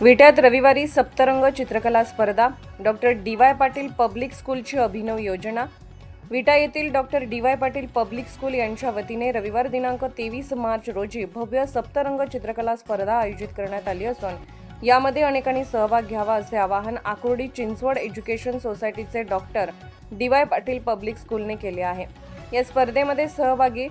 विट्यात रविवारी सप्तरंग चित्रकला स्पर्धा doctor D Y Patil public स्कूलची अभिनव योजना. विटा येथील doctor D Y Patil public school यांच्या वतीने रविवार दिनांक तेवीस मार्च रोजी भव्य सप्तरंग चित्रकला स्पर्धा आयोजित करण्यात आली असून यामध्ये अनेकांनी सहभाग घ्यावा असे आवाहन आकुर्डी चिंचवड एज्युकेशन सोसायटीचे doctor D Y Patil public स्कूलने केले आहे. या स्पर्धेमध्ये सहभागी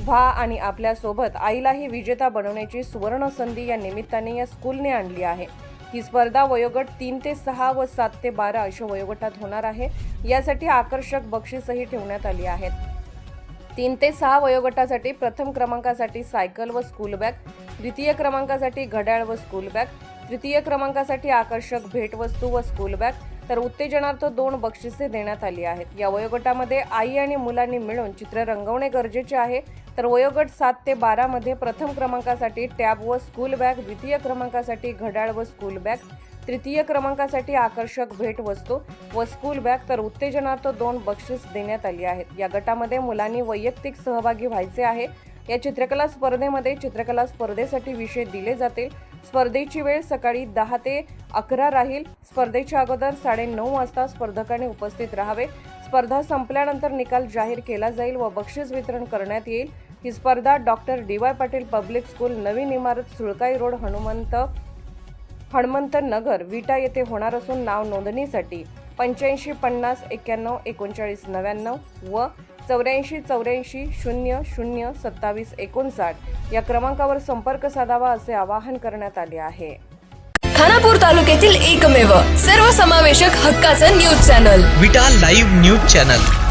व्हा आणि आपल्यासोबत आईलाही विजेता बनवण्याची सुवर्ण संधी या निमित्ताने या स्कूलने आणली आहे. ही स्पर्धा वयोगट तीन ते सहा व सात ते बारा अशा वयोगटात होणार आहे. यासाठी आकर्षक बक्षीसही ठेवण्यात आली आहेत. तीन ते सहा वयोगटासाठी प्रथम क्रमांकासाठी सायकल व स्कूल बॅग द्वितीय क्रमांकासाठी घड्याळ व स्कूल बॅग तृतीय क्रमांकासाठी आकर्षक भेटवस्तू व स्कूल बॅग तर उत्तेजनार्थ दोन बक्षिसे देण्यात आली आहेत. या वयोगटामध्ये आई आणि मुलांनी मिळून चित्र रंगवणे गरजेचे आहे. तर वयोगट सात ते बारामध्ये प्रथम क्रमांकासाठी टॅब व स्कूल बॅग द्वितीय क्रमांकासाठी घड्याळ व स्कूल बॅग तृतीय क्रमांकासाठी आकर्षक भेटवस्तू व स्कूल बॅग. तर उत्तेजनार्थ दोन बक्षीस देण्यात आली आहेत. या गटामध्ये मुलांनी वैयक्तिक सहभागी व्हायचे आहे. या चित्रकला स्पर्धेमध्ये चित्रकला स्पर्धेसाठी विषय दिले जातील. स्पर्धेची वेळ सकाळी दहा ते अकरा राहील. स्पर्धेच्या अगोदर साडेनऊ वाजता स्पर्धकांनी उपस्थित राहावे. स्पर्धा संपल्यानंतर निकाल जाहीर केला जाईल व बक्षीस वितरण करण्यात येईल. ही स्पर्धा doctor D Y Patil public school नवीन इमारत सुळकाई रोड हनुमंत हनुमंत नगर विटा येथे होणार असून नाव नोंदणीसाठी पंच्याऐंशी पन्नास एक्क्याण्णव एकोणचाळीस नव्याण्णव व चौऱ्याऐंशी चौऱ्याऐंशी शून्य शून्य सत्तावीस एकोणसाठ या क्रमांकावर संपर्क साधावा असे आवाहन करण्यात आले आहे. खानापूर तालुक्यातील एकमेव सर्वसमावेशक हक्काचं news channel. Vita live news channel.